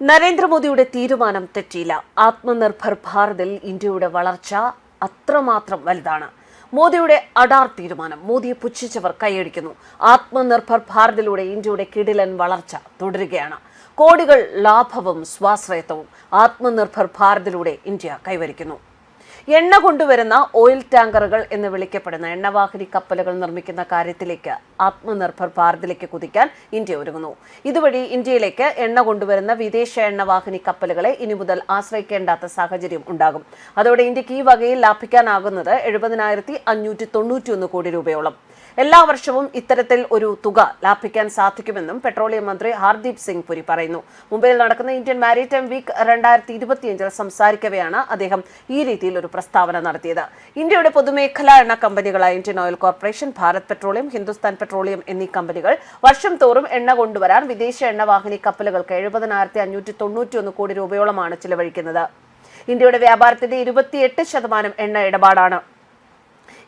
നരേന്ദ്രമോദിയുടെ തീരുമാനം തെറ്റിയില്ല. ആത്മനിർഭർ ഭാരതിൽ ഇന്ത്യയുടെ വളർച്ച അത്രമാത്രം വലുതാണ്. മോദിയുടെ അടാർ തീരുമാനം. മോദിയെ പുച്ഛിച്ചവർ കൈയടിക്കുന്നു. ആത്മനിർഭർ ഭാരതിലൂടെ ഇന്ത്യയുടെ കിടിലൻ വളർച്ച തുടരുകയാണ്. കോടികൾ ലാഭവും സ്വാശ്രയത്വവും ആത്മനിർഭർ ഭാരതിലൂടെ ഇന്ത്യ കൈവരിക്കുന്നു. എണ്ണ കൊണ്ടുവരുന്ന ഓയിൽ ടാങ്കറുകൾ എന്ന് വിളിക്കപ്പെടുന്ന എണ്ണവാഹിനി കപ്പലുകൾ നിർമ്മിക്കുന്ന കാര്യത്തിലേക്ക് ആത്മനിർഭർ ഭാരതിലേക്ക് കുതിക്കാൻ ഇന്ത്യ ഒരുങ്ങുന്നു. ഇതുവഴി ഇന്ത്യയിലേക്ക് എണ്ണ കൊണ്ടുവരുന്ന വിദേശ എണ്ണവാഹിനി കപ്പലുകളെ ഇനി മുതൽ ആശ്രയിക്കേണ്ടാത്ത സാഹചര്യം ഉണ്ടാകും. അതോടെ ഇന്ത്യയ്ക്ക് ഈ വകയിൽ ലാഭിക്കാനാകുന്നത് എഴുപതിനായിരത്തി അഞ്ഞൂറ്റി കോടി രൂപയോളം. എല്ലാ വർഷവും ഇത്തരത്തിൽ ഒരു തുക ലാഭിക്കാൻ സാധിക്കുമെന്നും പെട്രോളിയം മന്ത്രി ഹർദീപ് സിംഗ് പുരി പറയുന്നു. മുംബൈയിൽ നടക്കുന്ന ഇന്ത്യൻ മാരിടൈം വീക്ക് രണ്ടായിരത്തി ഇരുപത്തിയഞ്ചിൽ സംസാരിക്കവെയാണ് അദ്ദേഹം ഈ രീതിയിൽ ഒരു പ്രസ്താവന നടത്തിയത്. ഇന്ത്യയുടെ പൊതുമേഖലാ എണ്ണ കമ്പനികളായ Indian Oil Corporation Bharat Petroleum Hindustan Petroleum എന്നീ കമ്പനികൾ വർഷം തോറും എണ്ണ കൊണ്ടുവരാൻ വിദേശ എണ്ണവാഹിനി കപ്പലുകൾക്ക് എഴുപതിനായിരത്തി അഞ്ഞൂറ്റി തൊണ്ണൂറ്റിയൊന്ന് കോടി രൂപയോളമാണ് ചിലവഴിക്കുന്നത്. ഇന്ത്യയുടെ വ്യാപാരത്തിന്റെ ഇരുപത്തിയെട്ട് ശതമാനം എണ്ണ ഇടപാടാണ്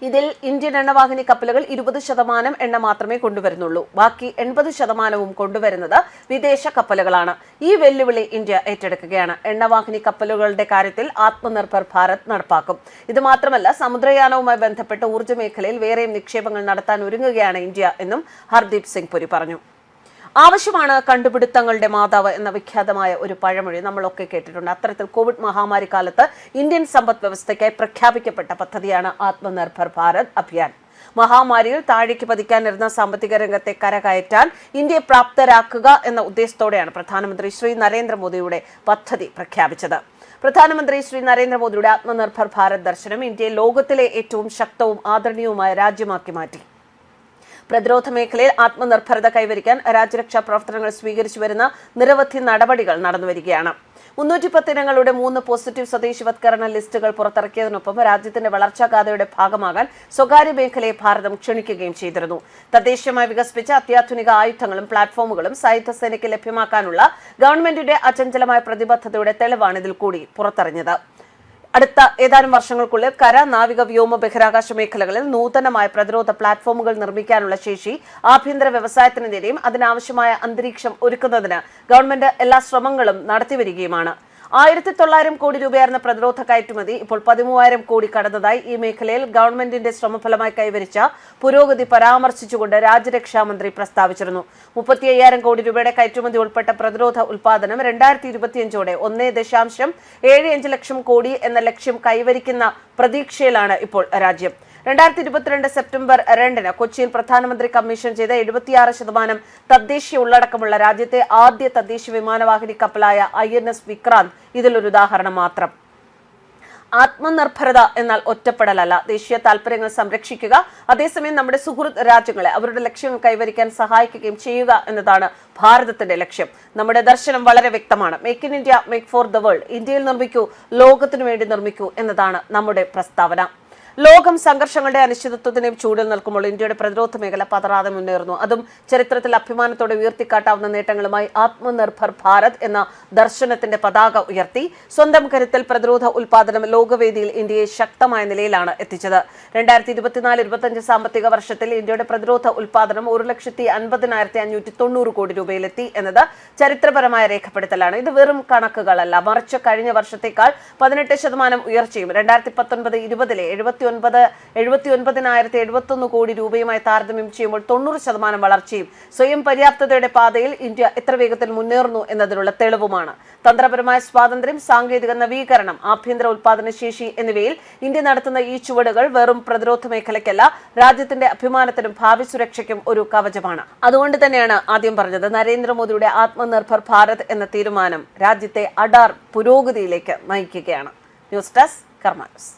ഇതിൽ ഇന്ത്യൻ എണ്ണവാഹിനി കപ്പലുകൾ ഇരുപത് ശതമാനം എണ്ണ മാത്രമേ കൊണ്ടുവരുന്നുള്ളൂ. ബാക്കി എൺപത് ശതമാനവും കൊണ്ടുവരുന്നത് വിദേശ കപ്പലുകളാണ്. ഈ വെല്ലുവിളി ഇന്ത്യ ഏറ്റെടുക്കുകയാണ്. എണ്ണവാഹിനി കപ്പലുകളുടെ കാര്യത്തിൽ ആത്മനിർഭർ ഭാരത് നടപ്പാക്കും. ഇത് മാത്രമല്ല സമുദ്രയാനവുമായി ബന്ധപ്പെട്ട് ഊർജ മേഖലയിൽ വേറെയും നിക്ഷേപങ്ങൾ നടത്താൻ ഒരുങ്ങുകയാണ് ഇന്ത്യ എന്നും ഹർദീപ് സിംഗ് പുരി പറഞ്ഞു. ആവശ്യമാണ് കണ്ടുപിടുത്തങ്ങളുടെ മാതാവ് എന്ന വിഖ്യാതമായ ഒരു പഴമൊഴി നമ്മളൊക്കെ കേട്ടിട്ടുണ്ട്. അത്തരത്തിൽ കോവിഡ് മഹാമാരി കാലത്ത് ഇന്ത്യൻ സമ്പദ് വ്യവസ്ഥയ്ക്കായി പ്രഖ്യാപിക്കപ്പെട്ട പദ്ധതിയാണ് ആത്മനിർഭർ ഭാരത് അഭിയാൻ. മഹാമാരിയിൽ താഴേക്ക് പതിക്കാനിരുന്ന സാമ്പത്തിക രംഗത്തെ കരകയറ്റാൻ ഇന്ത്യയെ പ്രാപ്തരാക്കുക എന്ന ഉദ്ദേശത്തോടെയാണ് പ്രധാനമന്ത്രി ശ്രീ നരേന്ദ്രമോദിയുടെ പദ്ധതി പ്രഖ്യാപിച്ചത്. പ്രധാനമന്ത്രി ശ്രീ നരേന്ദ്രമോദിയുടെ ആത്മനിർഭർ ഭാരത് ദർശനം ഇന്ത്യയെ ലോകത്തിലെ ഏറ്റവും ശക്തവും ആദരണീയവുമായ രാജ്യമാക്കി മാറ്റി. പ്രതിരോധ മേഖലയിൽ ആത്മനിർഭരത കൈവരിക്കാൻ രാജ്യരക്ഷാ പ്രവർത്തനങ്ങൾ സ്വീകരിച്ചു വരുന്ന നിരവധി നടപടികൾ നടന്നുവരികയാണ് മുന്നൂറ്റി പത്തിനങ്ങളുടെ മൂന്ന് പോസിറ്റീവ് സ്വദേശിവത്കരണ ലിസ്റ്റുകൾ പുറത്തിറക്കിയതിനൊപ്പം രാജ്യത്തിന്റെ വളർച്ചാഗാഥയുടെ ഭാഗമാകാൻ സ്വകാര്യ മേഖലയെ ഭാരതം ക്ഷണിക്കുകയും ചെയ്തിരുന്നു. തദ്ദേശീയമായി വികസിപ്പിച്ച അത്യാധുനിക ആയുധങ്ങളും പ്ലാറ്റ്ഫോമുകളും സായുധ സേനയ്ക്ക് ലഭ്യമാക്കാനുള്ള ഗവൺമെന്റിന്റെ അചഞ്ചലമായ പ്രതിബദ്ധതയുടെ തെളിവാണ് ഇതിൽ കൂടി പുറത്തറിഞ്ഞത്. അടുത്ത ഏതാനും വർഷങ്ങൾക്കുള്ളിൽ കര നാവിക വ്യോമ ബഹിരാകാശ മേഖലകളിൽ നൂതനമായ പ്രതിരോധ പ്ലാറ്റ്ഫോമുകൾ നിർമ്മിക്കാനുള്ള ശേഷി ആഭ്യന്തര വ്യവസായത്തിന് നേരെയും അതിനാവശ്യമായ അന്തരീക്ഷം ഒരുക്കുന്നതിന് ഗവൺമെന്റ് എല്ലാ ശ്രമങ്ങളും നടത്തിവരികയുമാണ്. ആയിരത്തി തൊള്ളായിരം കോടി രൂപയായിരുന്ന പ്രതിരോധ കയറ്റുമതി ഇപ്പോൾ പതിമൂവായിരം കോടി കടന്നതായി ഈ മേഖലയിൽ ഗവൺമെന്റിന്റെ ശ്രമഫലമായി കൈവരിച്ച പുരോഗതി പരാമർശിച്ചുകൊണ്ട് രാജ്യരക്ഷാ മന്ത്രി പ്രസ്താവിച്ചിരുന്നു. മുപ്പത്തി അയ്യായിരം കോടി രൂപയുടെ കയറ്റുമതി ഉൾപ്പെട്ട പ്രതിരോധ ഉൽപാദനം രണ്ടായിരത്തി ഇരുപത്തിയഞ്ചോടെ ഒന്നേ ദശാംശം ഏഴ് അഞ്ച് ലക്ഷം കോടി എന്ന ലക്ഷ്യം കൈവരിക്കുന്ന പ്രതീക്ഷയിലാണ് ഇപ്പോൾ രാജ്യം. രണ്ടായിരത്തി ഇരുപത്തിരണ്ട് സെപ്റ്റംബർ രണ്ടിന് കൊച്ചിയിൽ പ്രധാനമന്ത്രി കമ്മീഷൻ ചെയ്ത എഴുപത്തിയാറ് ശതമാനം തദ്ദേശീയ ഉള്ളടക്കമുള്ള രാജ്യത്തെ ആദ്യ തദ്ദേശീയ വിമാനവാഹിനി കപ്പലായ ഐ എൻ എസ് വിക്രാന്ത് ഇതിലൊരു ഉദാഹരണം മാത്രം. ആത്മനിർഭരത എന്നാൽ ഒറ്റപ്പെടലല്ല. ദേശീയ താല്പര്യങ്ങൾ സംരക്ഷിക്കുക അതേസമയം നമ്മുടെ സുഹൃത്ത് രാജ്യങ്ങളെ അവരുടെ ലക്ഷ്യങ്ങൾ കൈവരിക്കാൻ സഹായിക്കുകയും ചെയ്യുക എന്നതാണ് ഭാരതത്തിന്റെ ലക്ഷ്യം. നമ്മുടെ ദർശനം വളരെ വ്യക്തമാണ്. Make in India make for the world ഇന്ത്യയിൽ നിർമ്മിക്കൂ ലോകത്തിനു വേണ്ടി നിർമ്മിക്കൂ എന്നതാണ് നമ്മുടെ പ്രസ്താവന. ലോകം സംഘർഷങ്ങളുടെ അനിശ്ചിതത്വത്തിനെയും ചൂടിൽ നിൽക്കുമ്പോൾ ഇന്ത്യയുടെ പ്രതിരോധ മേഖല പതറാതെ മുന്നേറുന്നു. അതും ചരിത്രത്തിൽ അഭിമാനത്തോടെ ഉയർത്തിക്കാട്ടാവുന്ന നേട്ടങ്ങളുമായി ആത്മനിർഭർ ഭാരത് എന്ന ദർശനത്തിന്റെ പതാക ഉയർത്തി സ്വന്തം കരുത്തിൽ പ്രതിരോധ ഉൽപാദനം ലോകവേദിയിൽ ഇന്ത്യയെ ശക്തമായ നിലയിലാണ് എത്തിച്ചത്. രണ്ടായിരത്തി ഇരുപത്തിനാല് ഇരുപത്തിയഞ്ച് സാമ്പത്തിക വർഷത്തിൽ ഇന്ത്യയുടെ പ്രതിരോധ ഉൽപാദനം ഒരു ലക്ഷത്തി അൻപതിനായിരത്തി അഞ്ഞൂറ്റി തൊണ്ണൂറ് കോടി രൂപയിലെത്തി എന്നത് ചരിത്രപരമായ രേഖപ്പെടുത്തലാണ്. ഇത് വെറും കണക്കുകളല്ല. മറിച്ച് കഴിഞ്ഞ വർഷത്തേക്കാൾ പതിനെട്ട് ശതമാനം ഉയർച്ചയും രണ്ടായിരത്തി പത്തൊൻപത് ഇരുപതിലെ എഴുപത്തി ഒൻപത് എഴുപത്തി ഒൻപതിനായിരത്തി എഴുപത്തൊന്ന് കോടി രൂപയുമായി താരതമ്യം ചെയ്യുമ്പോൾ തൊണ്ണൂറ് ശതമാനം വളർച്ചയും സ്വയം പര്യാപ്തതയുടെ പാതയിൽ ഇന്ത്യ എത്ര വേഗത്തിൽ മുന്നേറുന്നു എന്നതിനുള്ള തെളിവുമാണ്. തന്ത്രപരമായ സ്വാതന്ത്ര്യം സാങ്കേതിക നവീകരണം ആഭ്യന്തര ഉൽപാദന ശേഷി എന്നിവയിൽ ഇന്ത്യ നടത്തുന്ന ഈ ചുവടുകൾ വെറും പ്രതിരോധ മേഖലയ്ക്കല്ല രാജ്യത്തിന്റെ അഭിമാനത്തിനും ഭാവി സുരക്ഷയ്ക്കും ഒരു കവചമാണ്. അതുകൊണ്ട് തന്നെയാണ് ആദ്യം പറഞ്ഞത് നരേന്ദ്രമോദിയുടെ ആത്മനിർഭർ ഭാരത് എന്ന തീരുമാനം രാജ്യത്തെ അഡാർ പുരോഗതിയിലേക്ക് നയിക്കുകയാണ്. News desk കർമാനസ്